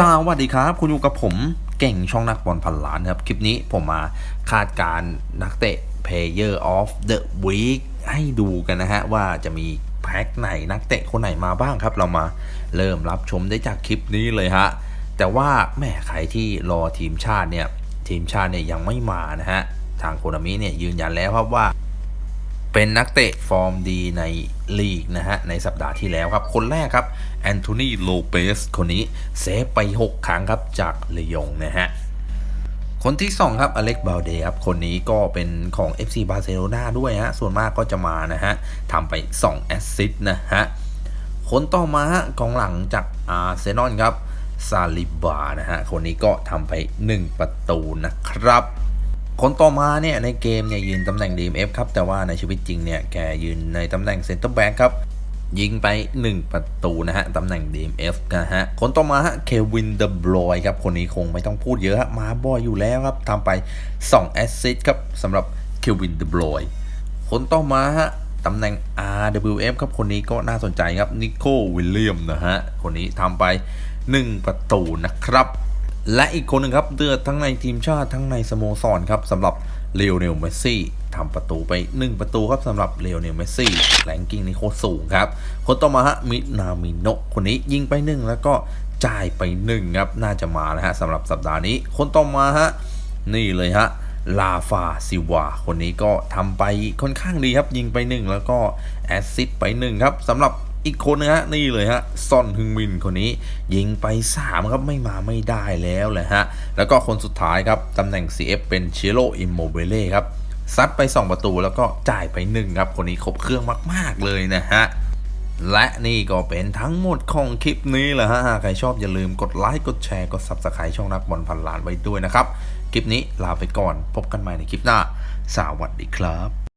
สวัสดีครับ คุณอยู่กับผมเก่งช่องนักบอลพันล้านครับ คลิปนี้ผมมาคาดการนักเตะ Player of the Week ให้ดูกันนะฮะ ว่าจะมีแพ็คไหนนักเตะคนไหนมาบ้างครับ เรามาเริ่มรับชมได้จากคลิปนี้เลยฮะ แต่ว่าแม่ใครที่รอทีมชาติเนี่ย ทีมชาติเนี่ยยังไม่มานะฮะ ทางโคนามิเนี่ยยืนยันแล้วครับว่า เป็นนักเตะฟอร์มดีในลีกนะฮะในสัปดาห์ที่แล้วครับ คนแรกครับแอนโทนีโลเปสคนนี้เซฟไป 6 ครั้งครับจากเลยองนะฮะคนที่ 2 ครับอเล็กบาเดครับ คนนี้ก็เป็นของ FC บาร์เซโลนาด้วยฮะ ส่วนมากก็จะมานะฮะทำไป 2 แอสซิสต์นะฮะ คนต่อมาฮะกองหลังจากอาร์เซนอลครับซาลิบานะฮะ คนนี้ก็ทำไป 1 ประตูนะครับ คนต่อมาเนี่ยในเกมเนี่ยยืนตำแหน่ง DMF ครับ แต่ว่าในชีวิตจริงเนี่ยแกยืนในตำแหน่งเซนเตอร์แบ็กครับ ยิงไป 1 ประตูนะฮะตำแหน่ง DMF นะฮะ คนต่อมาฮะเควินเดบรอยครับ คนนี้คงไม่ต้องพูดเยอะฮะมาบ่อยอยู่แล้วครับทำไป 2 แอสซิสต์ครับสำหรับเควินเดบรอยคนต่อมาฮะตำแหน่ง RWF ครับ คนนี้ก็น่าสนใจครับนิโควิลเลียมนะฮะ คนนี้ทำไป 1 ประตูนะครับ และอีกคนหนึ่งครับเดือดทั้งในทีมชาติทั้งในสโมสรครับสำหรับเลโอเนลเมสซี่ทำประตูไป 1 ประตูครับสำหรับเลโอเนลเมสซี่แรงกิ้งนี่โคตรสูงครับ คนต่อมาฮะมินามิโนคนนี้ยิงไป 1 แล้วก็จ่ายไป 1 ครับ น่าจะมาแล้วฮะสำหรับสัปดาห์นี้ คนต่อมาฮะนี่เลยฮะลาฟาซิวาคนนี้ก็ทำไปค่อนข้างดีครับ ยิงไป 1 แล้วก็แอสซิสต์ไป1ครับสำหรับ อีกคนนะฮะนี่เลยฮะซอนฮึงมินคนนี้ ยิงไป 3 ครับไม่มาไม่ได้แล้วเลยฮะ แล้วก็คนสุดท้ายครับตำแหน่ง CF เป็นเชโ o อิมโมเบเล่ครับซัดไป 2 ประตูแล้วก็จ่ายไป 1 ครับ คนนี้ครบเครื่องมาก ๆ เลยนะฮะ และนี่ก็เป็นทั้งหมดของคลิปนี้แหละฮะ ใครชอบอย่าลืมกดไลค์ กดแชร์ กด Subscribe ช่องนักบอลพันล้านไว้ด้วยนะครับ คลิปนี้ลาไปก่อน พบกันใหม่ในคลิปหน้า สวัสดีครับ